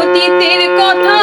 অতীতের কথা